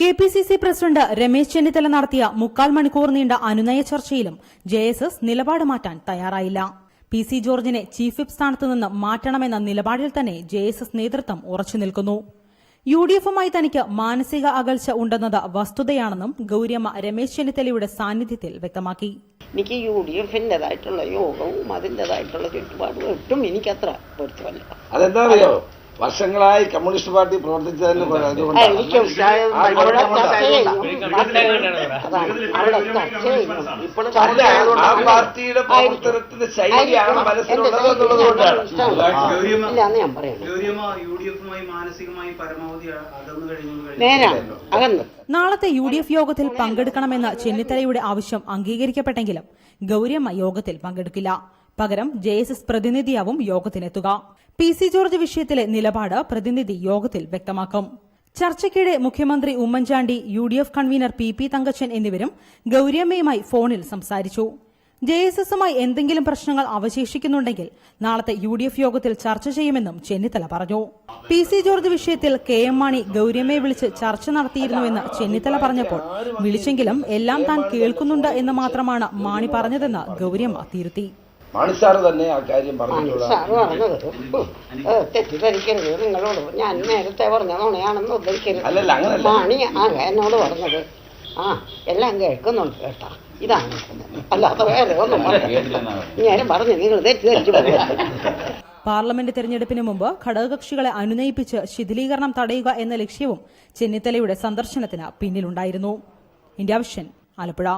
K P C C president Ramesh Chennithala നടത്തിയ മുക്കാൽ മണിക്കൂർ നീണ്ട അനുനയ ചർച്ചയിലും ജെ എസ് എസ് നിലപാട് മാറ്റാൻ തയ്യാറായില്ല. പി സി ജോർജിനെ ചീഫ് വിപ്പ് സ്ഥാനത്ത് നിന്ന് മാറ്റണമെന്ന നിലപാടിൽ തന്നെ ജെ എസ് എസ് നേതൃത്വം ഉറച്ചു നിൽക്കുന്നു. യു ഡി എഫുമായി തനിക്ക് മാനസിക അകൽച്ച ഉണ്ടെന്നത് വസ്തുതയാണെന്നും ഗൌരിയമ്മ രമേശ് ചെന്നിത്തലയുടെ സാന്നിധ്യത്തിൽ വ്യക്തമാക്കി. എനിക്ക് യു ഡി എഫിന്റെതായിട്ടുള്ള യോഗവും അതിന്റെതായിട്ടുള്ള ചുറ്റുപാടും ഒട്ടും എനിക്കത്ര പൊരുത്തമല്ല. അതെന്താ വർഷങ്ങളായി കമ്മ്യൂണിസ്റ്റ് പാർട്ടി പ്രവർത്തിച്ചതിന് ആ, പാർട്ടിയുടെ പ്രവർത്തനത്തിന്റെ ശൈലിയാണ് മനസ്സിലുള്ളത് എന്നുള്ളത് കൊണ്ടാണ്. നാളത്തെ യു ഡി എഫ് യോഗത്തിൽ പങ്കെടുക്കണമെന്ന ചെന്നിത്തലയുടെ ആവശ്യം അംഗീകരിക്കപ്പെട്ടെങ്കിലും ഗൗരിയമ്മ യോഗത്തിൽ പങ്കെടുക്കില്ല. പകരം ജെ എസ് എസ് പ്രതിനിധിയാവും യോഗത്തിനെത്തുക. പി സി ജോർജ് വിഷയത്തിലെ നിലപാട് പ്രതിനിധി യോഗത്തിൽ വ്യക്തമാക്കും. ചർച്ചയ്ക്കിടെ മുഖ്യമന്ത്രി Oommen Chandy U D F convener P P Thankachan എന്നിവരും ഗൌരിയമ്മയുമായി ഫോണിൽ സംസാരിച്ചു. ജെ എസ് എസുമായി എന്തെങ്കിലും പ്രശ്നങ്ങൾ അവശേഷിക്കുന്നുണ്ടെങ്കിൽ നാളത്തെ യു ഡി എഫ് യോഗത്തിൽ ചർച്ച ചെയ്യുമെന്നും ചെന്നിത്തല പറഞ്ഞു. പി സി ജോർജ് വിഷയത്തിൽ കെ എം മാണി ഗൌരിയമ്മയെ വിളിച്ച് ചർച്ച നടത്തിയിരുന്നുവെന്ന് ചെന്നിത്തല പറഞ്ഞപ്പോൾ വിളിച്ചെങ്കിലും എല്ലാം താൻ കേൾക്കുന്നുണ്ട് എന്ന് മാത്രമാണ് മാണി പറഞ്ഞതെന്ന് ഗൌരിയമ്മ തിരുത്തി. മാണിസാറ് തന്നെ ആ കാര്യം ഏ, തെറ്റിദ്ധരിക്കരുത് നിങ്ങളോട്. ഞാൻ നേരത്തെ പറഞ്ഞ നുണയാണെന്ന് ഉദ്ധരിക്കരുത്. അല്ലല്ല, അങ്ങനല്ല. മാണി ആ എന്നോട് പറഞ്ഞത്. ആ എല്ലാം കേൾക്കുന്നുണ്ട് കേട്ടാ. ഇതാണ് അല്ലാതെ വേറെ ഒന്നും ഞാൻ പറഞ്ഞു നിങ്ങൾ തെറ്റിദ്ധരിച്ചു. പാർലമെന്റ് തെരഞ്ഞെടുപ്പിന് മുമ്പ് ഘടകകക്ഷികളെ അനുനയിപ്പിച്ച് ശിഥിലീകരണം തടയുക എന്ന ലക്ഷ്യവും ചെന്നിത്തലയുടെ സന്ദർശനത്തിന് പിന്നിലുണ്ടായിരുന്നു. India vision Alappuzha.